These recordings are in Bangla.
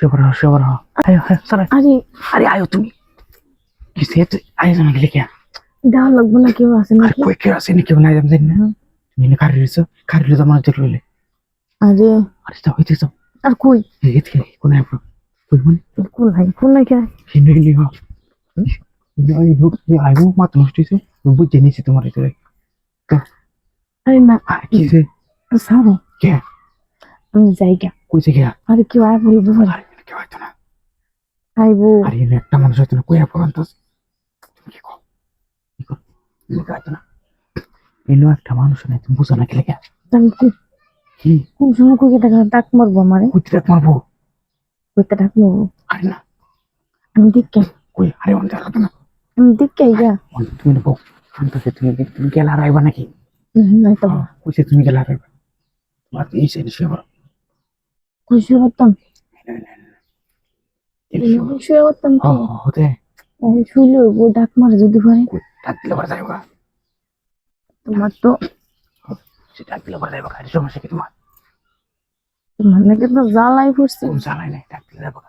শুভর শুভর আয়ো চলো। আজি আরে আয়ো তুমি। কিসে আয়ো জানা গেলে কে দেওয়া লাগবে না কেউ আছে না কই কেউ আছে না কেউ নাই জানি না। তুমি না খারি রইছো খারি রইছো মানে দেখল আরে। আরে তো হইতে তো আর কই? এদিকে কোন আইবো? কই মানে? কোন নাই কোন নাই কে হিন্দু হিন্দু হ্যাঁ হিন্দু আইবো মাত্র নষ্ট হইছে। বুঝে নিছি তোমার এটা আরে না। কিসে সারো কে আমি জায়গা কই জায়গা আরে কেউ আয় বলব আরে কেউ হয়তো না। আইবো আর এনে একটা মানুষ হয়তো না কইয়া পড়ান তুমি কি কও? তুমি কি হয়তো না। এনে একটা মানুষ না তুমি বুঝো না কেলে আমি কি? কি? কোন সময় কইকে ডাক ডাক মারবো আমারে? কইতে ডাক মারবো? কইতে ডাক মারবো? আরে না। আমি দেখকে কই? আরে অন্ধ লাগতো না। আমি দেখকে আইয়া তুমি না বউ। শান্ত তুমি তুমি গেলা রাইবা নাকি? নাই কইছে তুমি গেলা রাইবা তোমার এই সেন শুয়ে পড়ো। কইছে পারতাম না না হতে ওই শুইলে ও ডাক মারে যদি পারে ডাক দিলে বড় যাইবা? তোমার তো সে ডাক দিলে বড় যাইবা কার সমস্যা কি তোমার? তোমার নাকি তো জ্বালাই পড়ছে। জ্বালাই নাই ডাক দিলে যাইবা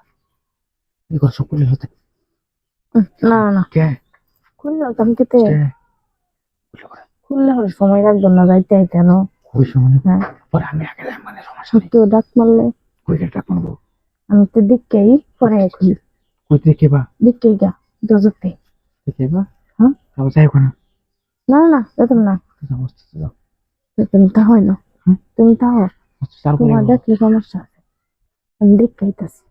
এই কর সব করলে হতে না না। কে? খুললে হতাম কেতে? খুললে হলে সময় লাগবে না যাইতে আইতে না কই সময় হ্যাঁ। পরে আমি আগে যাই মানে সমস্যা ডাক মারলে। কই ডাক মারবো? আমি তো দেখকেই পরে খুলি কই দেখে বা দেখকেই গা দরজাতে। দেখে বা হ্যাঁ? তাও যাই ওখানে? না না যেতাম না। তুমি তা হয় না। তুমি তা করে তোমার। দেখলে সমস্যা আছে। আমি দেখতে আইতাছি।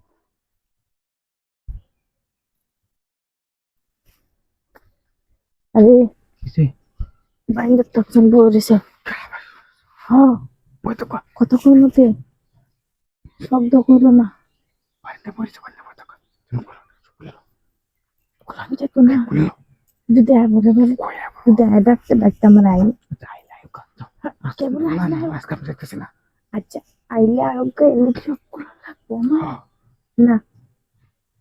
আরে কিসে? বাইন্দার তখন বলেছে হ্যাঁ। বই তো কর কত মতে শব্দ করল না। বাইরে বইছে বাইরে তুমি করো খুলে খুলে নাও যদি আয় বলে বলে যদি আয় ডাকতে ডাকতে আমার আই কেবল আজকে আমি দেখতেছি না। আচ্ছা লাগবো না হ্যাঁ, না।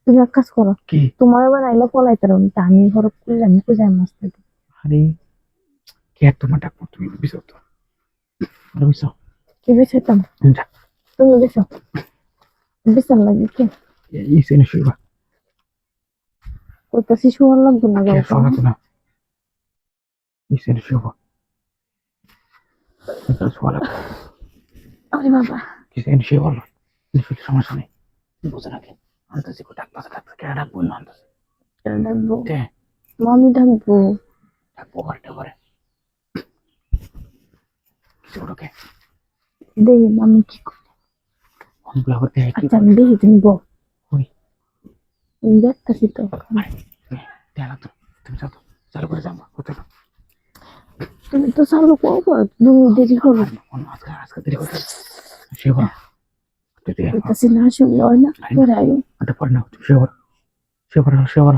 তুমি এক কাজ করো কি? তোমার আইলে তা আমি আমি থাকি আরে কে তোমার ডাকবো? তুমি বিসো তো আরে বিসো কি বেছাইতাম যা। তুমি বেছো বেচার লাগে কে এই সেনে শুইবা কইতাছি শোয়ার লাগবে না গল্প শোনা না। এই সেনে শুইবা এটা শোয়ালা আরে বাবা। কি সেনে শুইবা না শুইতে সমস্যা নেই। বুঝে রাখে আনতেছি কো ডাকবা ডাকবা। কে ডাকবো না আনতেছি? কেন ডাকবো? মামি ডাকবো। ডাকবো ঘরটা করে কিছু ওকে দেখি মামি কি করে অনগুলা করতে হয় কি আচ্ছা আমি দেখি তুমি বল ওই আমি দেখতেছি তো আরে দেয়া তো তুমি যাও তো চালু করে যাব কোথায় তুমি তো চালু করব তুমি দেরি করো অন্য আজকে আজকে দেরি করতে শিবা তুই দিয়ে কইতাছি না শুনলে হয় না পরে আয়ো এটা পরে না শিবা শিবা শিবা